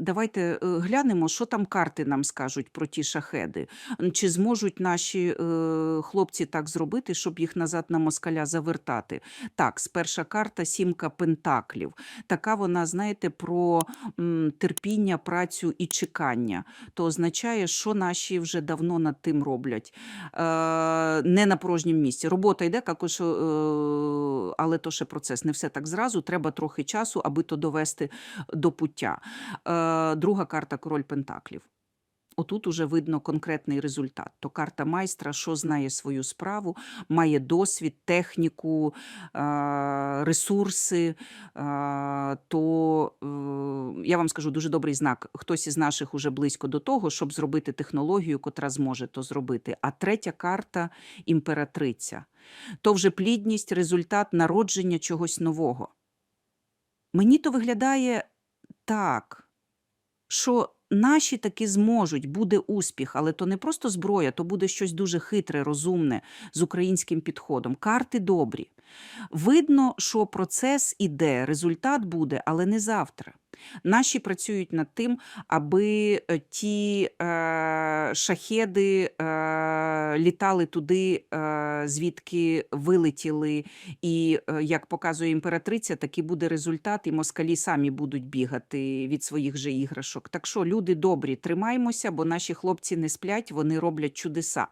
Давайте е, глянемо, що там карти нам скажуть про ті шахеди. Чи зможуть наші е, хлопці так зробити, щоб їх назад на москаля завертати? Так, перша карта сімка пентаклів. Така вона, знаєте, про терпіння, працю і чекання. То означає, що наші вже давно над тим роблять. Е, не на порожньому місці. Робота йде, е, але то ще процес. Не все так зразу. Треба трохи часу, аби то довести до пуття. Е, друга карта король Пентаклів. Отут уже видно конкретний результат. То карта майстра, що знає свою справу, має досвід, техніку, е, ресурси. е, То я вам скажу дуже добрий знак. Хтось із наших уже близько до того, щоб зробити технологію, котра зможе то зробити. А третя карта імператриця. То вже плідність, результат народження чогось нового. Мені то виглядає так, що наші таки зможуть, буде успіх, але то не просто зброя, то буде щось дуже хитре, розумне з українським підходом. Карти добрі. Видно, що процес іде, результат буде, але не завтра. Наші працюють над тим, аби е, ті е, шахеди е, літали туди, е, звідки вилетіли. І е, як показує імператриця, такий буде результат, і москалі самі будуть бігати від своїх же іграшок. Так що, люди добрі, тримаймося, бо наші хлопці не сплять, вони роблять чудеса.